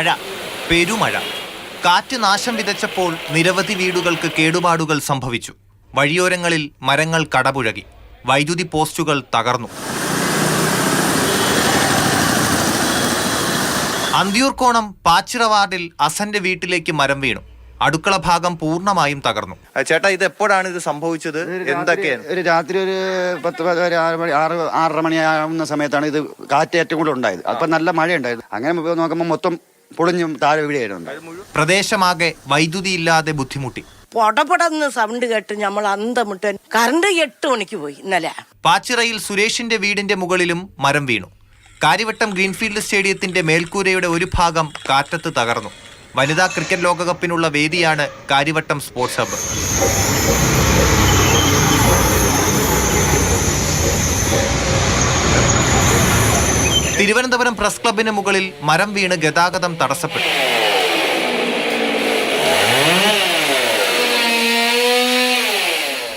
മഴ പെരുമഴ. കാറ്റ് നാശം വിതച്ചപ്പോൾ നിരവധി വീടുകൾക്ക് കേടുപാടുകൾ സംഭവിച്ചു. വഴിയോരങ്ങളിൽ മരങ്ങൾ കടപുഴകി. വൈദ്യുതി പോസ്റ്റുകൾ തകർന്നു. അന്തിയൂർക്കോണം പാച്ചിറ വാർഡിൽ അസന്റെ വീട്ടിലേക്ക് മരം വീണു. അടുക്കള ഭാഗം പൂർണമായും തകർന്നു. ചേട്ടാ ഇത് എപ്പോഴാണ് ഇത് സംഭവിച്ചത്? എന്തൊക്കെയാണ്? ഒരു രാത്രി ഒരു പത്ത് ഒരു ആറ് മണി ആറ് ആറര മണിയാവുന്ന സമയത്താണ് ഇത് കാറ്റ് ഏറ്റവും കൂടുതൽ ഉണ്ടായത്. അപ്പൊ നല്ല മഴ ഉണ്ടായിരുന്നു അങ്ങനെ നോക്കുമ്പോൾ മൊത്തം പൊളിഞ്ഞും താഴെ വീഴുകയായിരുന്നു പ്രദേശമാകെ വൈദ്യുതി ഇല്ലാതെ ബുദ്ധിമുട്ടി. പൊടപൊടന്ന് സൗണ്ട് കേട്ട് നമ്മൾ അന്തമുട്ട് കറണ്ട് എട്ട് മണിക്ക് പോയി ഇന്നലെ. പാച്ചിറയിൽ സുരേഷിന്റെ വീടിന്റെ മുകളിലും മരം വീണു. കാര്യവട്ടം ഗ്രീൻഫീൽഡ് സ്റ്റേഡിയത്തിന്റെ മേൽക്കൂരയുടെ ഒരു ഭാഗം കാറ്റത്ത് തകർന്നു. വനിതാ ക്രിക്കറ്റ് ലോകകപ്പിനുള്ള വേദിയാണ് Karyavattom sports hub. Thiruvananthapuram press ക്ലബിന് മുകളിൽ മരം വീണ് ഗതാഗതം തടസ്സപ്പെട്ടു.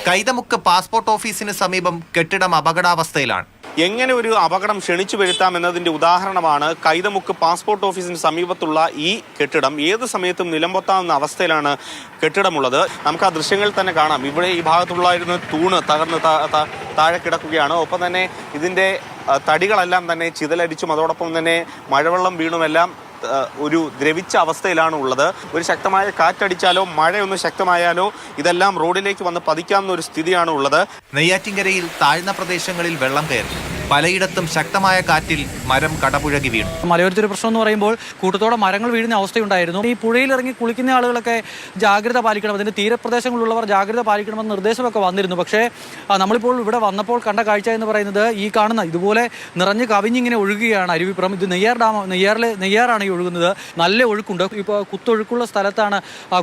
കൈതമുക്ക് പാസ്പോർട്ട് ഓഫീസിന് സമീപം കെട്ടിടം അപകടാവസ്ഥയിലാണ്. എങ്ങനെ ഒരു അപകടം ക്ഷണിച്ചു വരുത്താം എന്നതിന്റെ ഉദാഹരണമാണ് കൈതമുക്ക് പാസ്പോർട്ട് ഓഫീസിന് സമീപത്തുള്ള ഈ കെട്ടിടം. ഏത് സമയത്തും നിലംപൊത്താവുന്ന അവസ്ഥയിലാണ് കെട്ടിടമുള്ളത്. നമുക്ക് ആ ദൃശ്യങ്ങളിൽ തന്നെ കാണാം. ഇവിടെ ഈ ഭാഗത്തുള്ളായിരുന്ന തൂണ് തകർന്ന് താഴെ കിടക്കുകയാണ്. ഒപ്പം തന്നെ ഇതിന്റെ തടികളെല്ലാം തന്നെ ചിതലടിച്ചും അതോടൊപ്പം തന്നെ മഴവെള്ളം വീണുമെല്ലാം ഒരു ദ്രവിച്ച അവസ്ഥയിലാണ് ഉള്ളത് ഒരു ശക്തമായ കാറ്റടിച്ചാലോ മഴയൊന്ന് ശക്തമായാലോ ഇതെല്ലാം റോഡിലേക്ക് വന്ന് പതിക്കാവുന്ന ഒരു സ്ഥിതിയാണ് ഉള്ളത് നെയ്യാറ്റിൻകരയിൽ താഴ്ന്ന പ്രദേശങ്ങളിൽ വെള്ളം കയറി. പലയിടത്തും ശക്തമായ കാറ്റിൽ മരം കടപുഴകി വീണു. മലയോരത്തിൽ പ്രശ്നം എന്ന് പറയുമ്പോൾ കൂട്ടത്തോടെ മരങ്ങൾ വീഴുന്ന അവസ്ഥയുണ്ടായിരുന്നു. ഈ പുഴയിൽ ഇറങ്ങി കുളിക്കുന്ന ആളുകളൊക്കെ ജാഗ്രത പാലിക്കണം അതിന്റെ തീരപ്രദേശങ്ങളിലുള്ളവർ ജാഗ്രത പാലിക്കണമെന്ന് നിർദ്ദേശമൊക്കെ വന്നിരുന്നു. പക്ഷേ നമ്മളിപ്പോൾ ഇവിടെ വന്നപ്പോൾ കണ്ട കാഴ്ച എന്ന് പറയുന്നത് ഈ കാണുന്ന ഇതുപോലെ നിറഞ്ഞ് കവിഞ്ഞിങ്ങനെ ഒഴുകുകയാണ് അരുവിപ്പുറം. ഇത് നെയ്യാർ ഡാം നെയ്യാറിൽ നെയ്യാറാണ് ഈ ഒഴുകുന്നത്. നല്ല ഒഴുക്കുണ്ട്. ഇപ്പോൾ കുത്തൊഴുക്കുള്ള സ്ഥലത്താണ്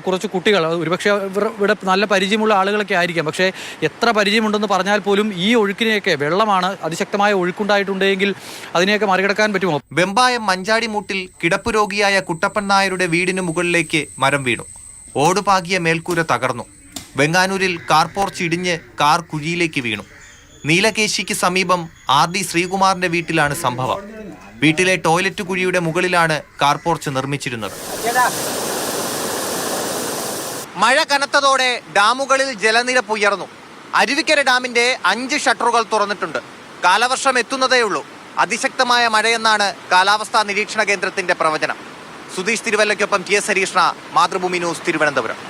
കുറച്ച് കുട്ടികൾ. ഒരുപക്ഷെ ഇവിടെ നല്ല പരിചയമുള്ള ആളുകളൊക്കെ ആയിരിക്കാം. പക്ഷേ എത്ര പരിചയമുണ്ടെന്ന് പറഞ്ഞാൽ പോലും ഈ ഒഴുക്കിനെയൊക്കെ വെള്ളമാണ് അതിശക്തമായ ഒഴുക്കുണ്ടായിട്ടുണ്ടെങ്കിൽ അതിനെയൊക്കെ മറികടക്കാൻ പറ്റുമോ? വെമ്പായം മഞ്ചാടിമൂട്ടിൽ കിടപ്പ് രോഗിയായ കുട്ടപ്പൻ നായരുടെ വീടിന് മുകളിലേക്ക് മരം വീണു. ഓടുപാകിയ മേൽക്കൂര തകർന്നു. വെങ്ങാനൂരിൽ കാർ പോർച്ച് ഇടിഞ്ഞ് കാർ കുഴിയിലേക്ക് വീണു. നീലകേശിക്ക് സമീപം ആർ ഡി ശ്രീകുമാറിന്റെ വീട്ടിലാണ് സംഭവം. വീട്ടിലെ ടോയ്ലറ്റ് കുഴിയുടെ മുകളിലാണ് കാർ പോർച്ച് നിർമ്മിച്ചിരുന്നത്. മഴ കനത്തതോടെ ഡാമുകളിൽ ജലനിരപ്പ് ഉയർന്നു. അരുവിക്കര ഡാമിന്റെ അഞ്ച് ഷട്ടറുകൾ തുറന്നിട്ടുണ്ട്. കാലവർഷം എത്തുന്നതേയുള്ളൂ അതിശക്തമായ മഴയെന്നാണ് കാലാവസ്ഥാ നിരീക്ഷണ കേന്ദ്രത്തിന്റെ പ്രവചനം. സുധീഷ് തിരുവല്ലയ്ക്കൊപ്പം ടി എസ് ഹരീഷ്ണ മാതൃഭൂമി ന്യൂസ് തിരുവനന്തപുരം.